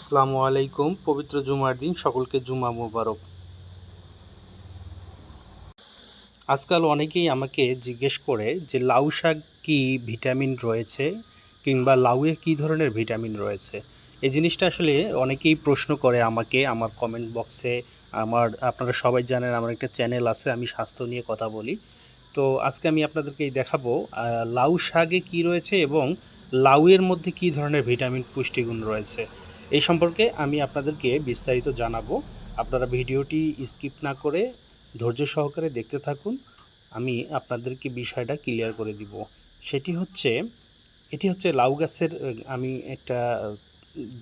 আসসালামু আলাইকুম, পবিত্র জুমার দিন, সকলকে জুমা মোবারক। আজকাল অনেকেই আমাকে জিজ্ঞেস করে যে, লাউ শাক কি ভিটামিন রয়েছে কিংবা লাউয়ে কী ধরনের ভিটামিন রয়েছে? এই জিনিসটা আসলে অনেকেই প্রশ্ন করে আমাকে, আমার কমেন্ট বক্সে আমার, আপনারা সবাই জানেন আমার একটা চ্যানেল আছে, আমি স্বাস্থ্য নিয়ে কথা বলি। তো আজকে আমি আপনাদেরকে দেখাবো লাউ শাকে কি রয়েছে এবং লাউয়ের মধ্যে কী ধরনের ভিটামিন পুষ্টিগুণ রয়েছে। এই সম্পর্কে আমি আপনাদেরকে বিস্তারিত জানাব। আপনারা ভিডিওটি স্কিপ না করে ধৈর্য সহকারে দেখতে থাকুন। আমি আপনাদেরকে বিষয়টা ক্লিয়ার করে দিব। সেটি হচ্ছে, এটি হচ্ছে লাউ গাছের, আমি একটা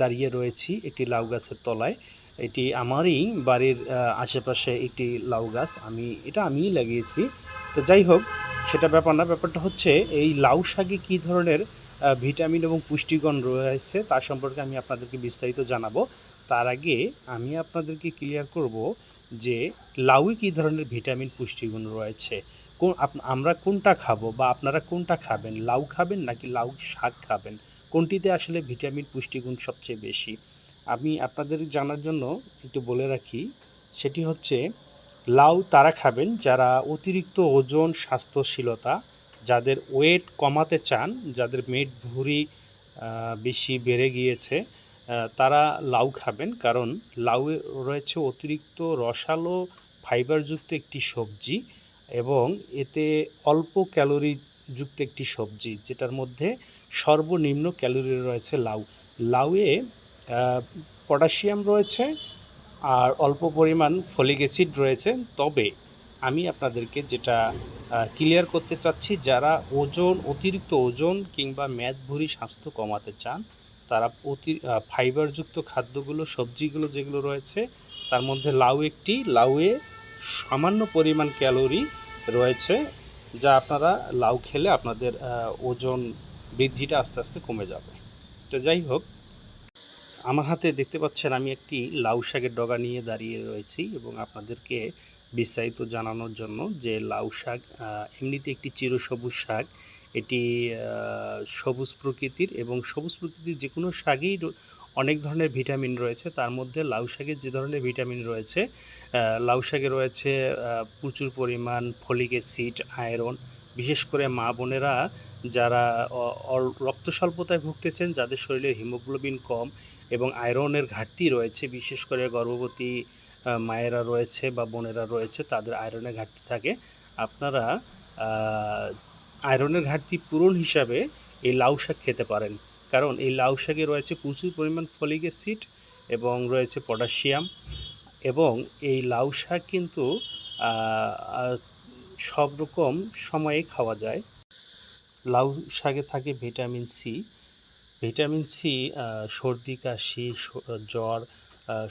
দাঁড়িয়ে রয়েছি একটি লাউ গাছের তলায়। এটি আমারই বাড়ির আশেপাশে একটি লাউ গাছ। আমি, এটা আমিই লাগিয়েছি। তো যাই হোক, সেটা ব্যাপার না। ব্যাপারটা হচ্ছে, এই লাউ শাকে কী ধরনের ভিটামিন এবং পুষ্টিগুণ রয়েছে, তার সম্পর্কে আমি আপনাদেরকে বিস্তারিত জানাব। তার আগে আমি আপনাদেরকে ক্লিয়ার করব যে লাউয়ে কী ধরনের ভিটামিন, পুষ্টিগুণ রয়েছে। কোন আমরা কোনটা খাব বা আপনারা কোনটা খাবেন, লাউ খাবেন নাকি লাউ শাক খাবেন? কোনটিতে আসলে ভিটামিন, পুষ্টিগুণ সবচেয়ে বেশি? আমি আপনাদের জানার জন্য একটু বলে রাখি, সেটি হচ্ছে লাউ তারা খাবেন যারা অতিরিক্ত ওজন, স্বাস্থ্যশীলতা যাদের ওয়েট কমাতে চান, যাদের মেদ ভুঁড়ি বেশি বেড়ে গিয়েছে তারা লাউ খাবেন। কারণ লাউয়ে রয়েছে অতিরিক্ত রসালো ফাইবারযুক্ত একটি সবজি এবং এতে অল্প ক্যালোরি যুক্ত একটি সবজি, যেটার মধ্যে সর্বনিম্ন ক্যালোরি রয়েছে লাউ। লাউয়ে পটাশিয়াম রয়েছে আর অল্প পরিমাণ ফলিক অ্যাসিড রয়েছে। তবে আমি আপনাদেরকে যেটা ক্লিয়ার করতে চাচ্ছি, যারা ওজন, অতিরিক্ত ওজন কিংবা মেদ ভুঁড়ি স্বাস্থ্য কমাতে চান, তারা অতি ফাইবারযুক্ত খাদ্যগুলো, সবজিগুলো যেগুলো রয়েছে, তার মধ্যে লাউ একটি, লাউয়ে সামান্য পরিমাণ ক্যালোরি রয়েছে, যা আপনারা লাউ খেলে আপনাদের ওজন বৃদ্ধিটা আস্তে আস্তে কমে যাবে। তো যাই হোক আমার হাতে দেখতে পাচ্ছেন আমি একটি লাউ শাকের ডগা নিয়ে দাঁড়িয়ে রয়েছি এবং আপনাদেরকে বিস্তারিত জানানোর জন্য যে লাউ শাক এমনিতে একটি চিরসবুজ শাক, এটি সবুজ প্রকৃতির এবং সবুজ প্রকৃতির যে কোনো শাকেই অনেক ধরনের ভিটামিন রয়েছে। তার মধ্যে লাউ শাকের যে ধরনের ভিটামিন রয়েছে লাউ শাকে রয়েছে প্রচুর পরিমাণ ফলিক অ্যাসিড, আয়রন। বিশেষ করে মা বোনেরা যারা রক্ত স্বল্পতায় ভুগতেছেন, যাদের শরীরে হিমোগ্লোবিন কম এবং আয়রনের ঘাটতি রয়েছে, বিশেষ করে গর্ভবতী মায়েরা রয়েছে বা বোনেরা রয়েছে, তাদের আয়রনের ঘাটতি থাকে। আপনারা আয়রনের ঘাটতি পূরণ হিসাবে এই লাউ শাক খেতে পারেন। কারণ এই লাউ শাকে রয়েছে প্রচুর পরিমাণ ফলিক অ্যাসিড এবং রয়েছে পটাশিয়াম এবং এই লাউ শাক কিন্তু সব রকম সময়ে খাওয়া যায়। লাউ শাকে থাকে ভিটামিন সি ভিটামিন সি সর্দি, কাশি জ্বর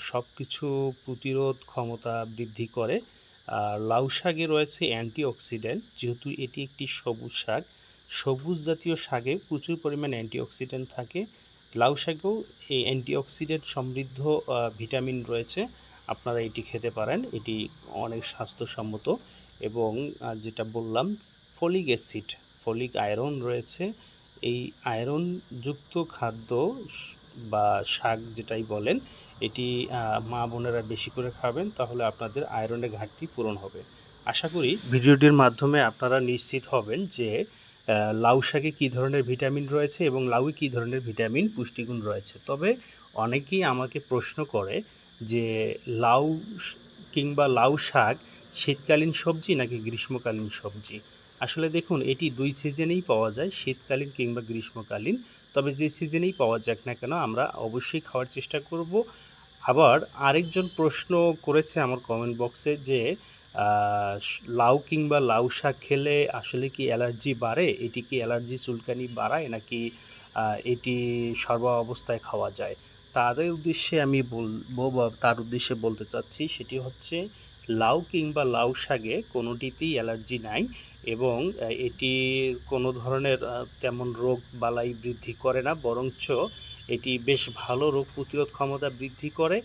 সব কিছু প্রতিরোধ ক্ষমতা বৃদ্ধি করে। আর লাউ শাকে রয়েছে অ্যান্টিঅক্সিডেন্ট। যেহেতু এটি একটি সবুজ শাক, সবুজ জাতীয় শাকে প্রচুর পরিমাণ অ্যান্টিঅক্সিডেন্ট থাকে। লাউ শাকেও এই অ্যান্টিঅক্সিডেন্ট সমৃদ্ধ ভিটামিন রয়েছে। আপনারা এটি খেতে পারেন। এটি অনেক স্বাস্থ্যসম্মত এবং যেটা বললাম, ফলিক অ্যাসিড, ফলিক আয়রন রয়েছে। এই আয়রনযুক্ত খাদ্য বা শাক যেটাই বলেন, এটি মা বোনেরা বেশি করে খাবেন, তাহলে আপনাদের আয়রনের ঘাটতি পূরণ হবে। আশা করি ভিডিওটির মাধ্যমে আপনারা নিশ্চিত হবেন যে লাউ শাকে কী ধরনের ভিটামিন রয়েছে এবং লাউয়ে কী ধরনের ভিটামিন পুষ্টিগুণ রয়েছে। তবে অনেকেই আমাকে প্রশ্ন করে যে, লাউ কিংবা লাউ শাক শীতকালীন সবজি নাকি গ্রীষ্মকালীন সবজি? আসলে দেখুন, এটি দুই সিজনেই পাওয়া যায়, শীতকালীন কিংবা গ্রীষ্মকালীন। তবে যে সিজনেই পাওয়া যাক না কেন, আমরা অবশ্যই খাওয়ার চেষ্টা করব। আবার আরেকজন প্রশ্ন করেছে আমার কমেন্ট বক্সে যে লাউ কিংবা লাউ শাক খেলে আসলে কি অ্যালার্জি বাড়ে? এটি কি অ্যালার্জি চুলকানি বাড়ায় নাকি এটি সর্ব অবস্থায় খাওয়া যায়? তাদের উদ্দেশ্যে আমি বলব বা তার উদ্দেশ্যে বলতে চাচ্ছি, সেটি হচ্ছে লাউ কিংবা লাউ শাকে কোনোটিতেই অ্যালার্জি নাই এবং এটি কোনো ধরনের তেমন রোগ বালাই বৃদ্ধি করে না, বরঞ্চ এটি বেশ ভালো রোগ প্রতিরোধ ক্ষমতা বৃদ্ধি করে।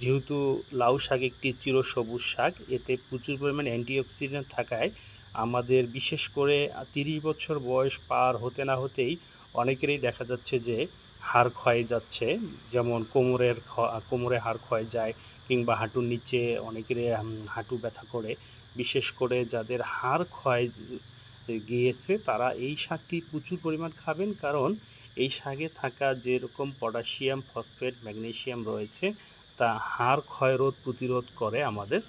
যেহেতু লাউ শাক একটি চিরসবুজ শাক, এতে প্রচুর পরিমাণ অ্যান্টিঅক্সিডেন্ট থাকায় আমাদের বিশেষ করে তিরিশ বছর বয়স পার হতে না হতেই অনেকেরই দেখা যাচ্ছে যে হাড় ক্ষয়ে যাচ্ছে, যেমন কোমরের কোমরে হাড় ক্ষয়ে যায় কিংবা হাঁটুর নিচে অনেকের হাঁটু ব্যথা করে। বিশেষ করে যাদের হাড় ক্ষয় গিয়েছে, তারা এই শাকটি প্রচুর পরিমাণ খাবেন। কারণ এই শাকে থাকা যেরকম পটাশিয়াম, ফসফেট ম্যাগনেসিয়াম রয়েছে, তা হাড় ক্ষয়রোধ প্রতিরোধ করে আমাদের।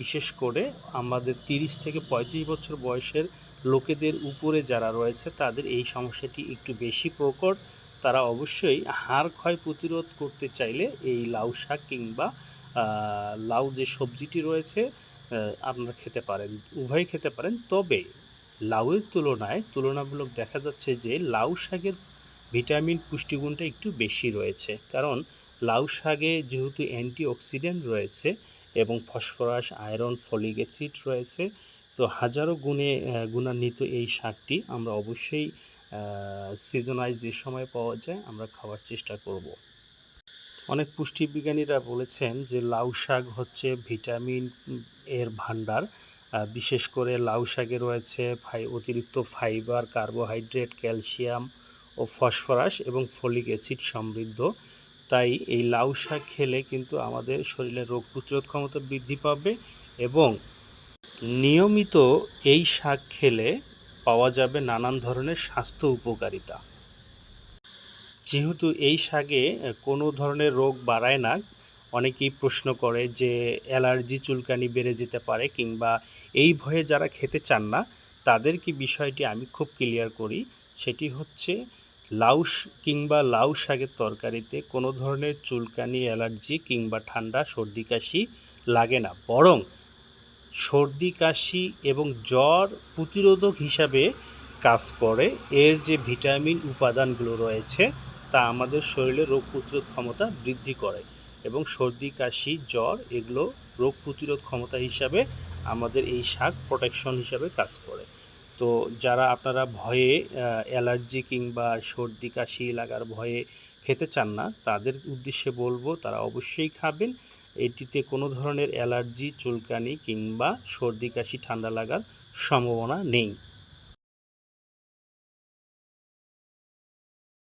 বিশেষ করে আমাদের তিরিশ থেকে পঁয়ত্রিশ বছর বয়সের লোকেদের উপরে যারা রয়েছে, তাদের এই সমস্যাটি একটু বেশি প্রকট। তারা অবশ্যই হাড় ক্ষয় প্রতিরোধ করতে চাইলে এই লাউ শাক কিংবা লাউ যে সবজিটি রয়েছে আপনারা খেতে পারেন উভয় খেতে পারেন। তবে লাউয়ের তুলনায় তুলনামূলক দেখা যাচ্ছে যে লাউ শাকের ভিটামিন পুষ্টিগুণটা একটু বেশি রয়েছে। কারণ লাউ শাকে যেহেতু অ্যান্টিঅক্সিডেন্ট রয়েছে এবং ফসফরাস, আয়রন, ফলিক অ্যাসিড রয়েছে, তো হাজারো গুণে গুণান্বিত এই শাকটি আমরা অবশ্যই সিজনাইজ যে সময় পাওয়া যায়, আমরা খাওয়ার চেষ্টা করব। অনেক পুষ্টিবিজ্ঞানীরা বলেছেন যে লাউ শাক হচ্ছে ভিটামিন এর ভাণ্ডার। বিশেষ করে লাউ শাকে রয়েছে ফাই, অতিরিক্ত ফাইবার, কার্বোহাইড্রেট, ক্যালসিয়াম ও ফসফরাস এবং ফলিক অ্যাসিড সমৃদ্ধ। তাই এই লাউ শাক খেলে কিন্তু আমাদের শরীরের রোগ প্রতিরোধ ক্ষমতা বৃদ্ধি পাবে এবং নিয়মিত এই শাক খেলে পাওয়া যাবে নানান ধরনের স্বাস্থ্য উপকারিতা। যেহেতু এই শাকে কোনো ধরনের রোগ বাড়ায় না, অনেকেই প্রশ্ন করে যে অ্যালার্জি চুলকানি বেড়ে যেতে পারে কিংবা এই ভয়ে যারা খেতে চান না, তাদের কি বিষয়টি আমি খুব ক্লিয়ার করি? সেটি হচ্ছে লাউ কিংবা লাউ শাকের তরকারিতে কোনো ধরনের চুলকানি, অ্যালার্জি কিংবা ঠান্ডা, সর্দি, কাশি লাগে না। বরং সর্দি, কাশি এবং জ্বর প্রতিরোধক হিসাবে কাজ করে। এর যে ভিটামিন উপাদানগুলো রয়েছে, তা আমাদের শরীরে রোগ প্রতিরোধ ক্ষমতা বৃদ্ধি করে এবং সর্দি, কাশি, জ্বর এগুলো রোগ প্রতিরোধ ক্ষমতা হিসাবে আমাদের এই শাক প্রোটেকশন হিসাবে কাজ করে। তো যারা আপনারা ভয়ে অ্যালার্জি কিংবা সর্দি, কাশি লাগার ভয়ে খেতে চান না, তাদের উদ্দেশ্যে বলব তারা অবশ্যই খাবেন। এটিতে কোনো ধরনের অ্যালার্জি চুলকানি কিংবা সর্দি কাশি ঠান্ডা লাগার সম্ভাবনা নেই।